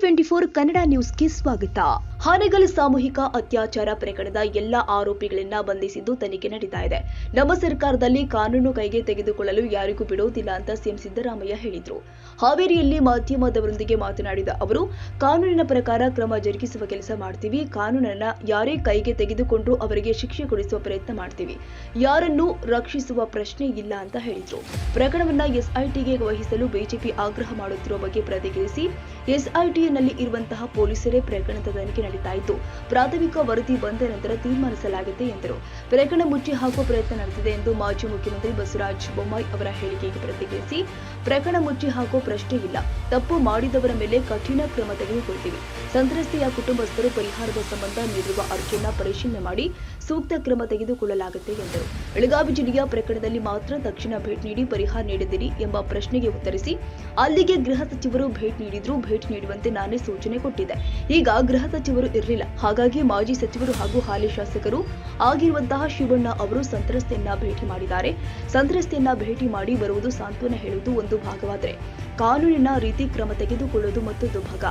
Twenty four Kannada ನ್ಯೂಸ್ಗೆ ಸ್ವಾಗತ. ಹಾನಗಲ್ ಸಾಮೂಹಿಕ ಅತ್ಯಾಚಾರ ಪ್ರಕರಣದ ಎಲ್ಲ ಆರೋಪಿಗಳನ್ನ ಬಂಧಿಸಿದ್ದು ತನಿಖೆ ನಡೀತಾ ಇದೆ. ನಮ್ಮ ಸರ್ಕಾರದಲ್ಲಿ ಕಾನೂನು ಕೈಗೆ ತೆಗೆದುಕೊಳ್ಳಲು ಯಾರಿಗೂ ಬಿಡುವುದಿಲ್ಲ ಅಂತ ಸಿಎಂ ಸಿದ್ದರಾಮಯ್ಯ ಹೇಳಿದ್ರು. ಹಾವೇರಿಯಲ್ಲಿ ಮಾಧ್ಯಮದವರೊಂದಿಗೆ ಮಾತನಾಡಿದ ಅವರು, ಕಾನೂನಿನ ಪ್ರಕಾರ ಕ್ರಮ ಜರುಗಿಸುವ ಕೆಲಸ ಮಾಡ್ತೀವಿ. ಕಾನೂನನ್ನ ಯಾರೇ ಕೈಗೆ ತೆಗೆದುಕೊಂಡ್ರೂ ಅವರಿಗೆ ಶಿಕ್ಷೆ ಕೊಡಿಸುವ ಪ್ರಯತ್ನ ಮಾಡ್ತೀವಿ. ಯಾರನ್ನು ರಕ್ಷಿಸುವ ಪ್ರಶ್ನೆ ಇಲ್ಲ ಅಂತ ಹೇಳಿದ್ರು. ಪ್ರಕರಣವನ್ನ ಎಸ್ಐಟಿಗೆ ವಹಿಸಲು ಬಿಜೆಪಿ ಆಗ್ರಹ ಮಾಡುತ್ತಿರುವ ಬಗ್ಗೆ ಪ್ರತಿಕ್ರಿಯಿಸಿ ಎಸ್ಐಟಿಯಲ್ಲಿ ಇರುವಂತಹ ಪೊಲೀಸರೇ ಪ್ರಕರಣದ ತನಿಖೆ ನಡೀತಾ ಇದ್ದು ಪ್ರಾಥಮಿಕ ವರದಿ ಬಂದ ನಂತರ ತೀರ್ಮಾನಿಸಲಾಗಿದೆ ಎಂದರು. ಪ್ರಕರಣ ಮುಚ್ಚಿ ಹಾಕುವ ಪ್ರಯತ್ನ ನಡೆದಿದೆ ಎಂದು ಮಾಜಿ ಮುಖ್ಯಮಂತ್ರಿ ಬಸವರಾಜ ಬೊಮ್ಮಾಯಿ ಅವರ ಹೇಳಿಕೆಗೆ ಪ್ರತಿಕ್ರಿಯಿಸಿ ಪ್ರಕರಣ ಮುಚ್ಚಿ ಹಾಕೋ ಪ್ರಶ್ನೆ ಇಲ್ಲ ತಪ್ಪು ಮಾಡಿದವರ ಮೇಲೆ ಕಠಿಣ ಕ್ರಮ ತೆಗೆದುಕೊಳ್ತೀವಿ. ಸಂತ್ರಸ್ತೆಯ ಕುಟುಂಬಸ್ಥರು ಪರಿಹಾರದ ಸಂಬಂಧ ನೀಡಿರುವ ಅರ್ಜಿಯನ್ನ ಪರಿಶೀಲನೆ ಮಾಡಿ ಸೂಕ್ತ ಕ್ರಮ ತೆಗೆದುಕೊಳ್ಳಲಾಗುತ್ತೆ ಎಂದರು. ಬೆಳಗಾವಿ ಜಿಲ್ಲೆಯ ಪ್ರಕರಣದಲ್ಲಿ ಮಾತ್ರ ತಕ್ಷಣ ಭೇಟಿ ನೀಡಿ ಪರಿಹಾರ ನೀಡಿದಿರಿ ಎಂಬ ಪ್ರಶ್ನೆಗೆ ಉತ್ತರಿಸಿ, ಅಲ್ಲಿಗೆ ಗೃಹ ಸಚಿವರು ಭೇಟಿ ನೀಡಿದ್ರು ಭೇಟಿ ನೀಡುವಂತೆ ನಾನೇ ಸೂಚನೆ ಕೊಟ್ಟಿದ್ದೆ. ಈಗ ಗೃಹ ಸಚಿವರು ಇರಲಿಲ್ಲ. ಹಾಗಾಗಿ ಮಾಜಿ ಸಚಿವರು ಹಾಗೂ ಹಾಲಿ ಶಾಸಕರು ಆಗಿರುವಂತಹ ಶಿವಣ್ಣ ಅವರು ಸಂತ್ರಸ್ತೆಯನ್ನ ಭೇಟಿ ಮಾಡಿದ್ದಾರೆ. ಸಂತ್ರಸ್ತೆಯನ್ನ ಭೇಟಿ ಮಾಡಿ ಬರುವುದು ಸಾಂತ್ವನ ಹೇಳುವುದು ಒಂದು ಭಾಗವಾದರೆ ಕಾನೂನಿನ ರೀತಿ ಕ್ರಮ ತೆಗೆದುಕೊಳ್ಳುವುದು ಮತ್ತೊಂದು ಭಾಗ.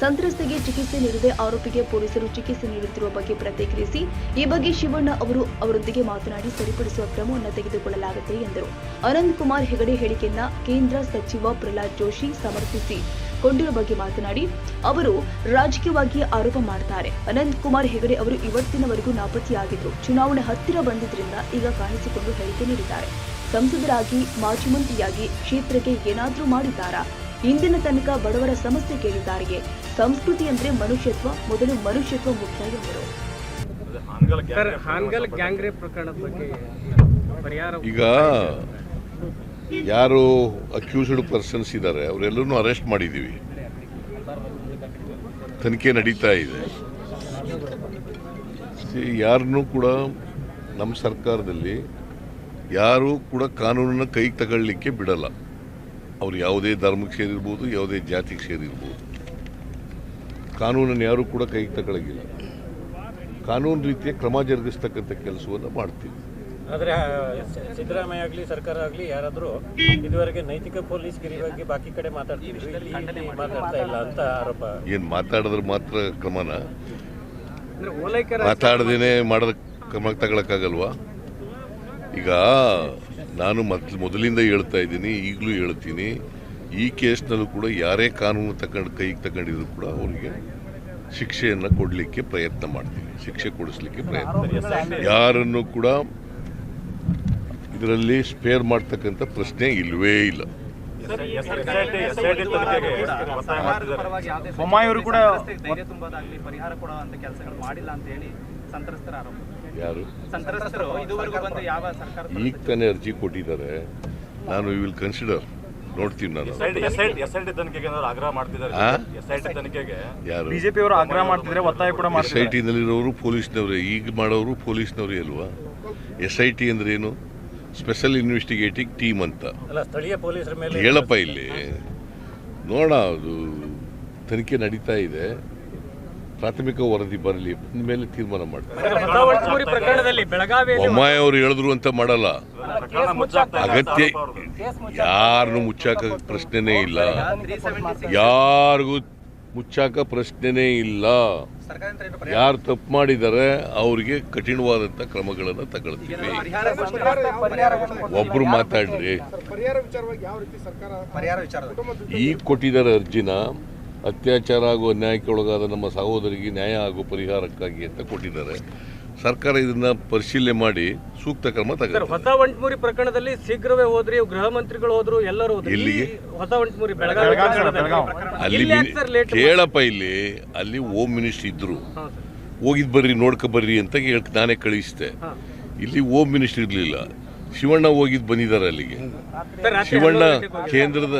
ಸಂತ್ರಸ್ತೆಗೆ ಚಿಕಿತ್ಸೆ ನೀಡದೆ ಆರೋಪಿಗೆ ಪೊಲೀಸರು ಚಿಕಿತ್ಸೆ ನೀಡುತ್ತಿರುವ ಬಗ್ಗೆ ಪ್ರತಿಕ್ರಿಯಿಸಿ ಈ ಬಗ್ಗೆ ಶಿವಣ್ಣ ಅವರು ಅವರೊಂದಿಗೆ ಮಾತನಾಡಿ ಸರಿಪಡಿಸುವ ಕ್ರಮವನ್ನು ತೆಗೆದುಕೊಳ್ಳಲಾಗುತ್ತೆ ಎಂದರು. ಅನಂತ್ ಕುಮಾರ್ ಹೆಗಡೆ ಹೇಳಿಕೆಯನ್ನ ಕೇಂದ್ರ ಸಚಿವ ಪ್ರಹ್ಲಾದ್ ಜೋಶಿ ಸಮರ್ಥಿಸಿ ಕೊಂಡಿರುವ ಬಗ್ಗೆ ಮಾತನಾಡಿ, ಅವರು ರಾಜಕೀಯವಾಗಿ ಆರೋಪ ಮಾಡುತ್ತಾರೆ ಅನಂತ್ ಕುಮಾರ್ ಹೆಗಡೆ ಅವರು ಇವತ್ತಿನವರೆಗೂ ನಾಪತ್ತೆಯಾಗಿದ್ರು. ಚುನಾವಣೆ ಹತ್ತಿರ ಬಂದಿದ್ದರಿಂದ ಈಗ ಕಾಣಿಸಿಕೊಂಡು ಹೇಳಿಕೆ ನೀಡಿದ್ದಾರೆ. ಸಂಸದರಾಗಿ ಮಾಜಿ ಮಂತ್ರಿಯಾಗಿ ಕ್ಷೇತ್ರಕ್ಕೆ ಏನಾದ್ರೂ ಮಾಡಿದ್ದಾರಾ? ಇಂದಿನ ತನಕ ಬಡವರ ಸಮಸ್ಯೆ ಕೇಳಿದ್ದಾರೆಯೇ ಸಂಸ್ಕೃತಿ ಅಂದ್ರೆ ಮನುಷ್ಯತ್ವ ಮೊದಲು ಮನುಷ್ಯತ್ವ ಮುಖ್ಯ ಎಂದರು. ಈಗ ಯಾರು ಅಕ್ಯೂಸ್ಡ್ ಪರ್ಸನ್ಸ್ ಇದ್ದಾರೆ ಅವರೆಲ್ಲರೂ ಅರೆಸ್ಟ್ ಮಾಡಿದ್ದೀವಿ. ತನಿಖೆ ನಡೀತಾ ಇದೆ. ಯಾರನ್ನೂ ಕೂಡ ನಮ್ಮ ಸರ್ಕಾರದಲ್ಲಿ ಯಾರೂ ಕೂಡ ಕಾನೂನನ್ನ ಕೈಗೆ ತಗೊಳ್ಳಿಕ್ಕೆ ಬಿಡಲ್ಲ. ಅವ್ರು ಯಾವುದೇ ಧರ್ಮಕ್ಕೆ ಸೇರಿರ್ಬೋದು ಯಾವುದೇ ಜಾತಿಗೆ ಸೇರಿರ್ಬೋದು. ಕಾನೂನನ್ನು ಯಾರೂ ಕೂಡ ಕೈಗೆ ತಗೊಳಗಿಲ್ಲ. ಕಾನೂನು ರೀತಿಯ ಕ್ರಮ ಜರುಗಿಸ್ತಕ್ಕಂಥ ಕೆಲಸವನ್ನು ಮಾಡ್ತೀವಿ. ಆದರೆ ಸಿದ್ದರಾಮಯ್ಯ ಆಗಲಿ ಸರ್ಕಾರ ಆಗಲಿ ಯಾರಾದರೂ ಇದುವರೆಗೆ ನೈತಿಕ ಪೊಲೀಸ್ ಗಿರಿ ಬಗ್ಗೆ ಬಾಕಿ ಕಡೆ ಇಲ್ಲಿ ಮಾತಾಡ್ತಾ ಇಲ್ಲ ಅಂತ ಆರೋಪ. ಏನು ಮಾತಾಡಿದ್ರೆ ಮಾತ್ರ ಕ್ರಮನ? ಅಂದ್ರೆ ಓಲೈಕರ ಮಾತಾಡದೇನೆ ಮಾಡೋದಕ್ಕೆ ಕ್ರಮ ತಗೊಳಕ್ಕಾಗಲ್ವಾ? ಈಗ ನಾನು ಮೊದಲು ಮೊದಲಿಂದ ಹೇಳ್ತಾ ಇದ್ದೀನಿ ಈಗಲೂ ಹೇಳ್ತೀನಿ. ಈ ಕೇಸ್ನಲ್ಲೂ ಕೂಡ ಯಾರೇ ಕಾನೂನು ತಗೊಂಡು ಕೈಗೆ ತಗೊಂಡಿದ್ರು ಕೂಡ ಅವರಿಗೆ ಶಿಕ್ಷೆಯನ್ನು ಕೊಡಲಿಕ್ಕೆ ಪ್ರಯತ್ನ ಮಾಡ್ತೀನಿ. ಶಿಕ್ಷೆ ಕೊಡಿಸ್ಲಿಕ್ಕೆ ಪ್ರಯತ್ನ ಯಾರನ್ನು ಕೂಡ ಇದರಲ್ಲಿ ಸ್ಪೇರ್ ಮಾಡ್ತಕ್ಕಂಥ ಪ್ರಶ್ನೆ ಇಲ್ಲವೇ ಇಲ್ಲ. ಬೊಮ್ಮಾಯಿಯವರು ಕೂಡ ಪರಿಹಾರ ಕೊಡುವಂತ ಕೆಲಸಗಳು ಮಾಡಿಲ್ಲ ಅಂತ ಹೇಳಿ ಸಂತ್ರಸ್ತರ ಆರೋಪ. ಯಾರು? ಸಂತ್ರಸ್ತರು ಇದುವರೆಗೂ ಬಂದು ಯಾವ ಸರ್ಕಾರ ಈಗ ತಾನೇ ಅರ್ಜಿ ಕೊಟ್ಟಿದ್ದಾರೆ. ನಾನು ವಿಲ್ ಕನ್ಸಿಡರ್ ನೋಡ್ತೀನಿ ನಾನು. ಯಾರು ಬಿಜೆಪಿ ಅವರು ಆಗ್ರಹ ಮಾಡ್ತಿದ್ರೆ ಒತ್ತಾಯ ಕೂಡ ಎಸ್ ಐ ಟಿನಲ್ಲಿರೋರು ಪೊಲೀಸ್ನವರೇ. ಈಗ ಮಾಡೋರು ಪೊಲೀಸ್ನವರೇ ಅಲ್ವಾ? ಎಸ್ ಐ ಟಿ ಅಂದ್ರೆ ಏನು? ಸ್ಪೆಷಲ್ ಇನ್ವೆಸ್ಟಿಗೇಟಿಂಗ್ ಟೀಮ್ ಅಂತ. ಹೇಳಪ್ಪ ಇಲ್ಲಿ. ನೋಡೋಣ ಅದು ತನಿಖೆ ನಡೀತಾ ಇದೆ. ಪ್ರಾಥಮಿಕ ವರದಿ ಬರಲಿ ಬಂದ ಮೇಲೆ ತೀರ್ಮಾನ ಮಾಡ್ತಾರೆ. ಬೊಮ್ಮಾಯಿ ಅವರು ಹೇಳಿದ್ರು ಅಂತ ಮಾಡಲ್ಲ. ಅಗತ್ಯ ಯಾರನ್ನು ಮುಚ್ಚಾಕ ಪ್ರಶ್ನೆನೇ ಇಲ್ಲ. ಯಾರಿಗೂ ಮುಚ್ಚಾಕ ಪ್ರಶ್ನೆನೇ ಇಲ್ಲ. ಯಾರು ತಪ್ಪು ಮಾಡಿದ್ದಾರೆ ಅವರಿಗೆ ಕಠಿಣವಾದಂತ ಕ್ರಮಗಳನ್ನು ತಗೊಳ್ತೀವಿ. ಒಬ್ರು ಮಾತಾಡ್ರಿ. ಪರಿಹಾರ ವಿಚಾರವಾಗಿ ಯಾವ ರೀತಿ ಸರ್ಕಾರ ಪರಿಹಾರ ವಿಚಾರದಲ್ಲಿ. ಈಗ ಕೊಟ್ಟಿದ್ದಾರೆ ಅರ್ಜಿನ ಅತ್ಯಾಚಾರ ಹಾಗೂ ಅನ್ಯಾಯಕ್ಕೆ ಒಳಗಾದ ನಮ್ಮ ಸಹೋದರಿಗೆ ನ್ಯಾಯ ಹಾಗೂ ಪರಿಹಾರಕ್ಕಾಗಿ ಅಂತ ಕೊಟ್ಟಿದ್ದಾರೆ. ಸರ್ಕಾರ ಇದನ್ನ ಪರಿಶೀಲನೆ ಮಾಡಿ ಸೂಕ್ತ ಕ್ರಮ ಸರ್ ತಗೋ ಹೊಸ ಒಂಟ್ಮೂರಿ ಪ್ರಕರಣದಲ್ಲಿ ಶೀಘ್ರವೇ ಹೋದ್ರಿ ಗೃಹ ಮಂತ್ರಿಗಳು ಹೋದ್ರು ಎಲ್ಲರೂ ಇಲ್ಲಿ ಹೊಸ ಒಂಟ್ಮೂರಿ ಬೆಳಗಾವಿ ಅಲ್ಲಿ ಕೇಳಪ್ಪ ಇಲ್ಲಿ ಅಲ್ಲಿ ಹೋಮ್ ಮಿನಿಸ್ಟರ್ ಇದ್ರು. ಹೋಗಿದ್ ಬರ್ರಿ ನೋಡ್ಕೊ ಬರ್ರಿ ಅಂತ ಹೇಳ್- ನಾನೇ ಕಳಿಸಿದೆ. ಇಲ್ಲಿ ಹೋಮ್ ಮಿನಿಸ್ಟರ್ ಇರ್ಲಿಲ್ಲ. ಶಿವಣ್ಣ ಹೋಗಿದ್ ಬಂದಿದ್ದಾರೆ ಅಲ್ಲಿಗೆ. ಸರ್, ಶಿವಣ್ಣ ಕೇಂದ್ರದ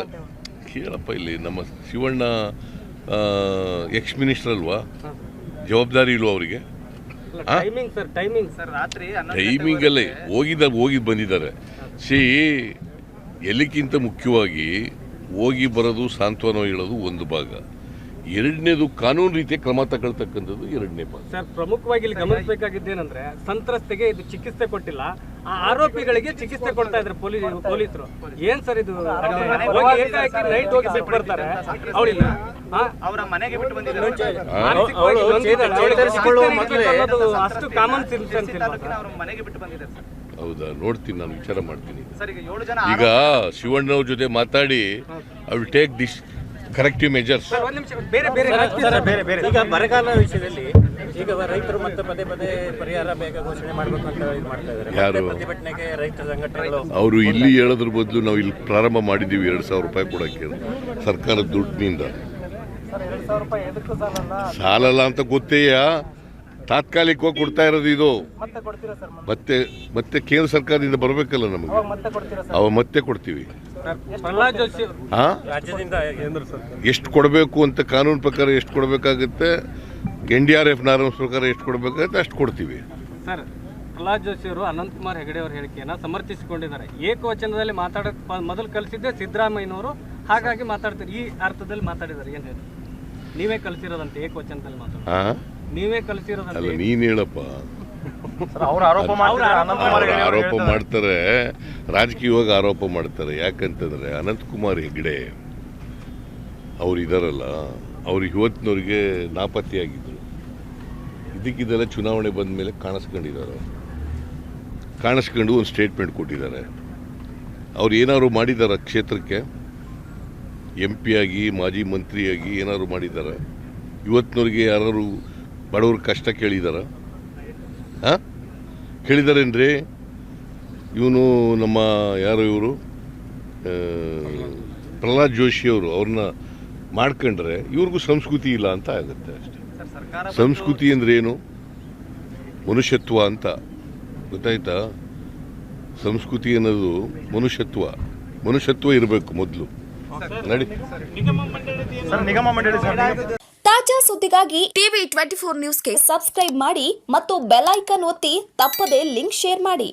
ಕೇಳಪ್ಪ ಇಲ್ಲಿ ನಮ್ಮ ಶಿವಣ್ಣ ಎಕ್ಸ್ ಮಿನಿಸ್ಟರ್ ಅಲ್ವಾ? ಜವಾಬ್ದಾರಿ ಇಲ್ವಾ ಅವರಿಗೆ? ಅಲ್ಲ, ಟೈಮಿಂಗ್ ಸರ್ ಟೈಮಿಂಗ್ ಸರ್ ರಾತ್ರಿ ಹನ್ನೊಂದು ಟೈಮಿಂಗ್ ಅಲ್ಲೇ ಹೋಗಿದ್ದ ಹೋಗಿದ್ ಬಂದಿದ್ದಾರೆ. ಸಿ ಎಲ್ಲಿಗಿಂತ ಮುಖ್ಯವಾಗಿ ಹೋಗಿ ಬರೋದು ಸಾಂತ್ವನ ಹೇಳೋದು ಒಂದು ಭಾಗ. ಎರಡನೇದು ಕಾನೂನು ರೀತಿಯ ಕ್ರಮ ತಗೊಳ್ತಕ್ಕಂಥದ್ದು ಎರಡನೇ ಭಾಗ. ಸರ್ ಪ್ರಮುಖವಾಗಿ ಇಲ್ಲಿ ಗಮನಿಸಬೇಕಾಗಿದ್ದೇನೆಂದ್ರೆ ಸಂತ್ರಸ್ತೆಗೆ ಇದು ಚಿಕಿತ್ಸೆ ಕೊಟ್ಟಿಲ್ಲ. ಆ ಆರೋಪಿಗಳಿಗೆ ಚಿಕಿತ್ಸೆ ಕೊಡ್ತಾ ಇದ್ರು ಪೊಲೀಸ್ ಪೊಲೀಸರು. ಏನ್ ಸರ್ ಇದು? ಏಕಾಏಕಿ ನೈಟ್ ಹೋಗಿ ಬಿಟ್ಟು ಬರ್ತಾರೆ. ಅವಳಿಲ್ಲ ಅವರ ಮನೆಗೆ ಬಿಟ್ಟು ಬಂದಿದ್ದಾರೆ. ಅಷ್ಟು ಕಾಮನ್ ಸೆನ್ಸ್ ಶಿರಸಿ ತಾಲೂಕಿನ ಅವ್ರ ಮನೆಗೆ ಬಿಟ್ಟು ಬಂದಿದ್ದಾರೆ ಸರ್. ಹೌದಾ ನೋಡ್ತೀನಿ ನಾನು ವಿಚಾರ ಮಾಡ್ತೀನಿ. ಸರ್ ಈಗ ಏಳು ಜನ ಈಗ ಶಿವಣ್ಣವ್ರ ಜೊತೆ ಮಾತಾಡಿ I will take this corrective measures ಬೇರೆ ನಿಮಿಷ ಬೇರೆ ಬೇರೆ ಸರ್, ಈಗ ಬರಗಾಲ ವಿಷಯದಲ್ಲಿ ಈಗ ರೈತರು ಮತ್ತೆ ಪದೇ ಪದೇ ಪರಿಹಾರ ಬೇಗ ಘೋಷಣೆ ಮಾಡಬೇಕು ಅಂತ ಇದು ಮಾಡ್ತಾ ಇದ್ದಾರೆ. ಯಾರು? ಪ್ರತಿಭಟನೆಗೆ ರೈತ ಸಂಘಟನೆಗಳು ಅವರು ಇಲ್ಲಿ ಹೇಳೋದ್ರ ಬದಲು ನಾವು ಇಲ್ಲಿ ಪ್ರಾರಂಭ ಮಾಡಿದ್ದೀವಿ ಎರಡು ಸಾವಿರ ರೂಪಾಯಿ ಕೊಡೋಕ್ಕೆ ಸರ್ಕಾರದ ದುಡ್ಡಿನಿಂದ. ಸಾಲಲ್ಲ? ಅಂತ ಗೊತ್ತೇಯ ತಾತ್ಕಾಲಿಕವಾಗಿ ಕೊಡ್ತಾ ಇರೋದು ಇದು. ಮತ್ತೆ ಮತ್ತೆ? ಕೇಂದ್ರ ಸರ್ಕಾರದಿಂದ ಬರಬೇಕಲ್ಲ ನಮಗೆ. ಅವ ಮತ್ತೆ ಕೊಡ್ತೀವಿ. ಎಷ್ಟು ಕೊಡಬೇಕು ಅಂತ ಕಾನೂನು ಪ್ರಕಾರ ಎಷ್ಟು ಕೊಡಬೇಕಾಗುತ್ತೆ? N D R F norms ಪ್ರಕಾರ ಎಷ್ಟು ಕೊಡಬೇಕಾಗುತ್ತೆ ಅಷ್ಟು ಕೊಡ್ತೀವಿ. ಸರ್ ಪ್ರಹ್ಲಾದ್ ಜೋಶಿ ಅವರು ಅನಂತಕುಮಾರ್ ಹೆಗಡೆ ಅವರ ಹೇಳಿಕೆಯನ್ನ ಸಮರ್ಥಿಸಿಕೊಂಡಿದ್ದಾರೆ. ಏಕವಚನದಲ್ಲಿ ಮಾತಾಡೋ ಮೊದಲು ಕಲಿಸಿದ್ದೆ ಸಿದ್ದರಾಮಯ್ಯನವರು ಹಾಗಾಗಿ ಮಾತಾಡ್ತಾರೆ. ಈ ಅರ್ಥದಲ್ಲಿ ಮಾತಾಡಿದ್ದಾರೆ ಏನು ಹೇಳಿ? ನೀವೇ ಕಲಿಸಿರೋದಂತೆ ಏಕವಚನದಲ್ಲಿ ಮಾತಾಡ ಹಾ ನೀವೇ ಅಲ್ಲ ಕಲಿಸಿರೋದಂತೆ ನೀನ್ ಹೇಳಪ್ಪ. ಅವ್ರು ಆರೋಪ ಅವ್ರು ಆರೋಪ ಮಾಡ್ತಾರೆ. ರಾಜಕೀಯವಾಗಿ ಆರೋಪ ಮಾಡ್ತಾರೆ. ಯಾಕಂತಂದ್ರೆ ಅನಂತಕುಮಾರ್ ಹೆಗಡೆ ಅವ್ರು ಇದಾರಲ್ಲ. ಅವ್ರು ಇವತ್ತಿನವ್ರಿಗೆ ನಾಪತ್ತೆಯಾಗಿದ್ದರು ಇದಕ್ಕಿದೆಲ್ಲ ಚುನಾವಣೆ ಬಂದ ಮೇಲೆ ಕಾಣಿಸ್ಕೊಂಡಿದ್ದಾರೆ ಕಾಣಿಸ್ಕೊಂಡು ಒಂದು ಸ್ಟೇಟ್ಮೆಂಟ್ ಕೊಟ್ಟಿದ್ದಾರೆ. ಅವ್ರು ಏನಾದ್ರು ಮಾಡಿದ್ದಾರೆ ಕ್ಷೇತ್ರಕ್ಕೆ? ಎಂ ಆಗಿ, ಮಾಜಿ ಮಂತ್ರಿಯಾಗಿ ಏನಾದ್ರು ಮಾಡಿದ್ದಾರೆ ಇವತ್ತಿನವ್ರಿಗೆ ಯಾರು ಬಡವ್ರ ಕಷ್ಟ ಕೇಳಿದಾರ? ಹಾಂ ಕೇಳಿದಾರೇನ್ರಿ? ಇವನು ನಮ್ಮ ಯಾರು ಇವರು? ಪ್ರಹ್ಲಾದ್ ಜೋಶಿ ಅವರು, ಅವ್ರನ್ನ ಮಾಡ್ಕೊಂಡ್ರೆ ಇವ್ರಿಗೂ ಸಂಸ್ಕೃತಿ ಇಲ್ಲ ಅಂತ ಆಗುತ್ತೆ ಅಷ್ಟೇ. ಸರ್ ಸಂಸ್ಕೃತಿ ಅಂದ್ರೆ ಏನು ಮನುಷ್ಯತ್ವ ಅಂತ. ಗೊತ್ತಾಯ್ತಾ? ಸಂಸ್ಕೃತಿ ಅನ್ನೋದು ಮನುಷ್ಯತ್ವ. ಮನುಷ್ಯತ್ವ ಇರಬೇಕು ಮೊದಲು. ನಡಿ. ಸರ್ ನಿಗಮ ಮಂಡಳಿ. ತಾಜಾ ಸುದ್ದಿಗಾಗಿ ಟಿವಿ ಟ್ವೆಂಟಿ ಫೋರ್ ನ್ಯೂಸ್ಗೆ ಸಬ್ಸ್ಕ್ರೈಬ್ ಮಾಡಿ ಮತ್ತು ಬೆಲ್ ಐಕನ್ ಒತ್ತಿ ತಪ್ಪದೇ ಲಿಂಕ್ ಶೇರ್ ಮಾಡಿ.